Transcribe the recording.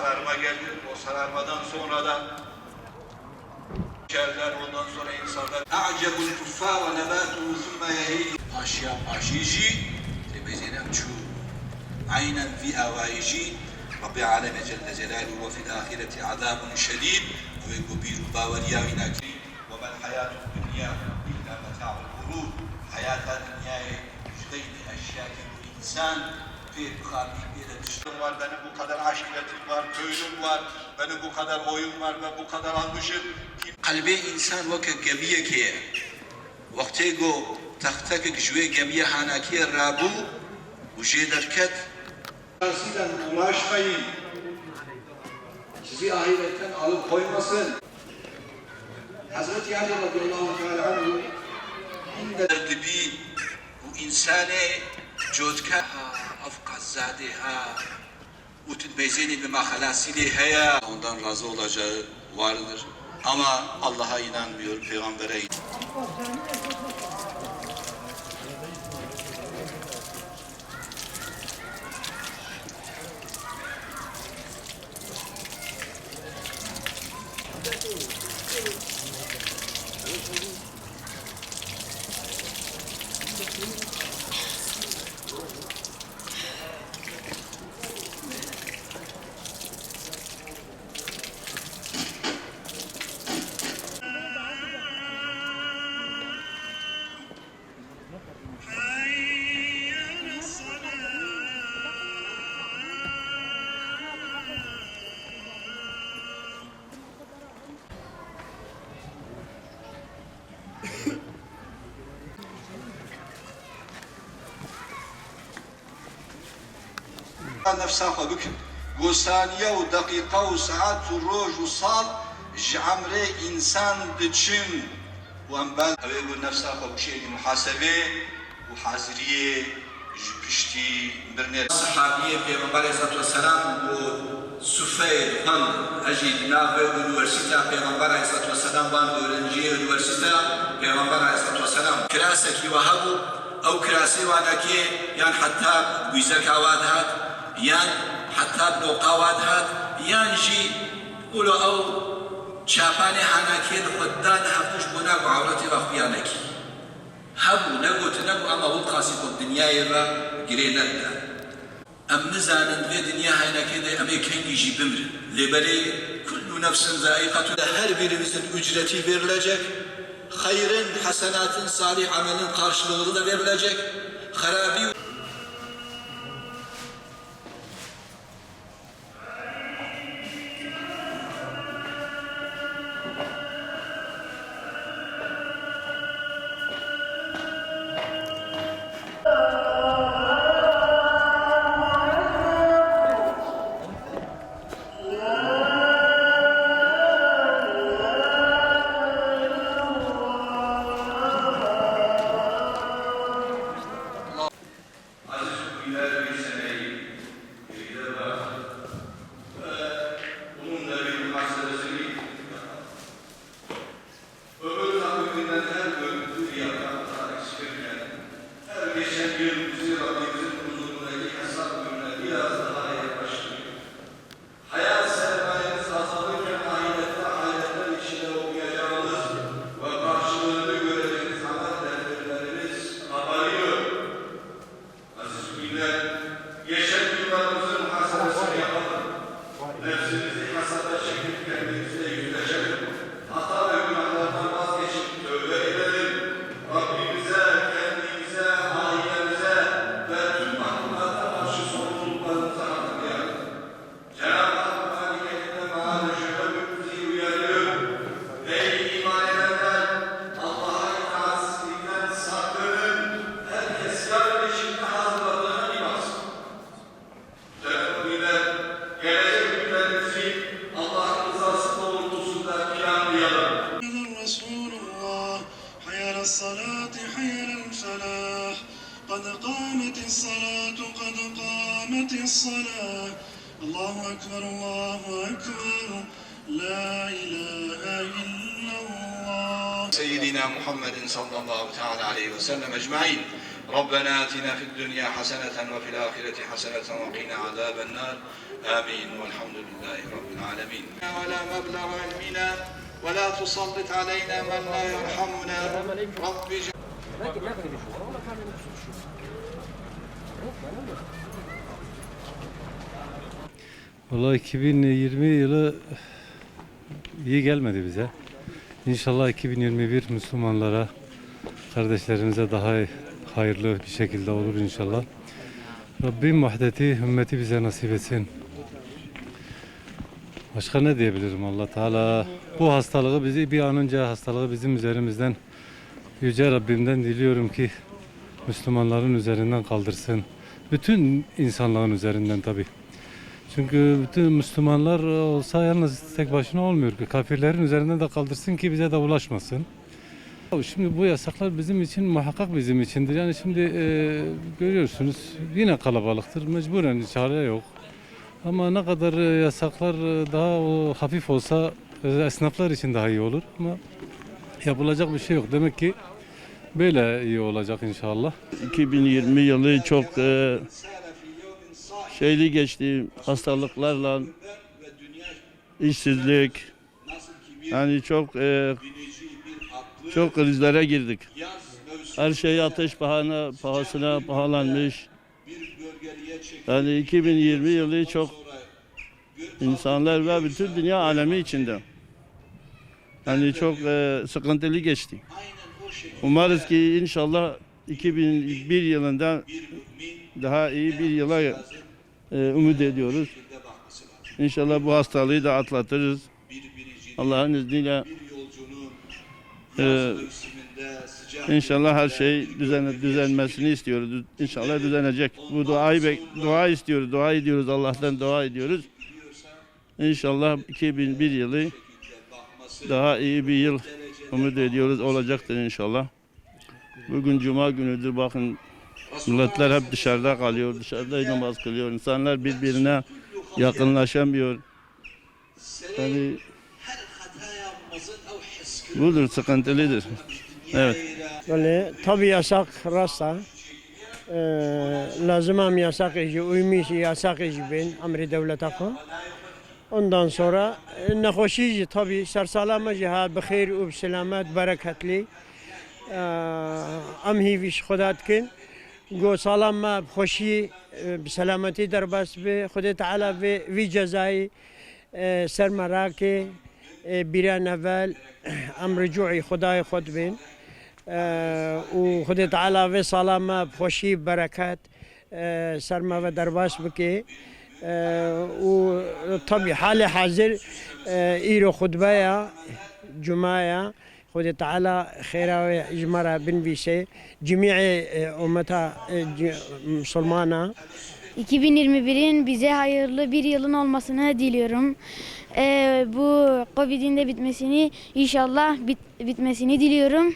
sararma geldi. O sararmadan sonra da Şerler ondan sonra insanlar A'cebul kuffa ve nebatuhu yehij Aşya aşici Lebezinem çu Aynen fi avayiji Rabbi aleme celle celaluhu ve fil ahireti azabun şedid ve kubiru bavariya inaki ve men hayatu dünya illa meta'ul gurur hayata dünyayı müjdeydi eşya ki bu insan bir kalbim yere düştüm var, benim bu kadar aşiretim var, köylüm var, benim bu kadar oyun var ve bu kadar almışım. Kalbi insan vaka gemiye ki, vakti go tahtak gücüye gemiye hanakiye rabu, uje şey derket. Sizden ulaşmayın, sizi ahiretten alıp koymasın. Hazreti Ali radıyallahu teala anhu, bu insane cüzkâ kafkazadiha bu tür bezeni ve mahalasiliheya ondan razı olacağı vardır. Ama Allah'a inanmıyor, peygambere inanmıyor. خو بکن گو ثانیه و دقیقه و ساعت و روز و سال جعمره انسان دچن و ام بل اوه گو نفسها خو بکشی محاسبه و حاضریه پشتی برنه صحابیه پیغمبر علیه السلام و سفیر خان اجید ناوه اونیورسیتا پیغمبر علیه السلام وان öğrenciye üniversite پیغمبر علیه السلام کراسکی وهبو او کراسي وانكي يان حتى ويزك عواد هات يان حتى بلوقاواد هات يان جي ولو او شاباني حناكي خدان هفتش بناك وعورتي وخبيانكي هبو نقوت نقو اما وقاسي الدنيا يبا قرينا ام نزانن في دنيا هاينا كده امي كنجي جي بمر لبري كل نفس ذائقة her birimizin ücreti verilecek hayrın, hasenatın, salih amelin karşılığı da verilecek. Harabi geçen yıllarımızın muhasebesini yapalım. Nefsimizi hasada çekip kendimizle gelecek günlerimizi Allah'ın rızası doğrultusunda planlayalım. على الصلاة حي على الفلاح. قد قامت الصلاة قد قامت الصلاة. الله أكبر الله أكبر. لا إله إلا الله. سيدنا محمد صلى الله تعالى عليه وسلم أجمعين. ربنا آتنا في الدنيا حسنة وفي الآخرة حسنة وقنا عذاب النار آمين والحمد لله رب العالمين ولا مبلغ علمنا ولا تسلط علينا من لا يرحمنا رب اجعل Vallahi 2020 yılı iyi gelmedi bize. İnşallah 2021 Müslümanlara, kardeşlerimize daha hayırlı bir şekilde olur inşallah. Rabbim vahdeti, ümmeti bize nasip etsin. Başka ne diyebilirim Allah Teala? Bu hastalığı bizi bir an önce hastalığı bizim üzerimizden Yüce Rabbimden diliyorum ki Müslümanların üzerinden kaldırsın. Bütün insanlığın üzerinden tabii. Çünkü bütün Müslümanlar olsa yalnız tek başına olmuyor ki. Kafirlerin üzerinden de kaldırsın ki bize de ulaşmasın. Şimdi bu yasaklar bizim için muhakkak bizim içindir. Yani şimdi e, görüyorsunuz yine kalabalıktır. Mecburen çare yok. Ama ne kadar e, yasaklar e, daha o, hafif olsa e, esnaflar için daha iyi olur. Ama yapılacak bir şey yok. Demek ki böyle iyi olacak inşallah. 2020 yılı çok e, şeyli geçti hastalıklarla işsizlik yani çok e, çok krizlere girdik. Her şey ateş pahana, pahasına pahalanmış. Yani 2020 yılı çok insanlar ve bütün dünya alemi içinde. Yani çok e, sıkıntılı geçti. Umarız ki inşallah 2001 yılında daha iyi bir yıla e, umut ediyoruz. İnşallah bu hastalığı da atlatırız. Allah'ın izniyle e, inşallah her şey düzen, düzenmesini istiyoruz. İnşallah düzenecek. Bu duayı bek- dua istiyoruz. Dua ediyoruz. Allah'tan dua ediyoruz. İnşallah 2001 yılı daha iyi bir yıl umut ediyoruz. Olacaktır inşallah. Bugün cuma günüdür bakın milletler hep dışarıda kalıyor. Dışarıda namaz kılıyor. İnsanlar birbirine yakınlaşamıyor. Yani budur sıkıntılıdır. Evet. ولی tabi yasak rasta Ee, lazım هم yasak ici uymuş yasak ici bin emri devlet akı ondan sonra e, nehoşici tabi sersalama ciha bixir و selamet bereketli ام هیویش خودت کن گو سلام ما خوشی بسلامتی در بس به خود تعالی به وی جزای سر مراکه بیران اول ام رجوعی خدای خود بین و خود تعالی و سلام ما خوشی برکت سر ما و در بس بکه و طبی حال حاضر ایرو خطبه جمعه خود تعالی خیره و اجمرا بنویسه جمیع امتا مسلمانا 2021'in bize hayırlı bir yılın olmasını diliyorum. Ee, bu Covid'in de bitmesini inşallah bit- bitmesini diliyorum.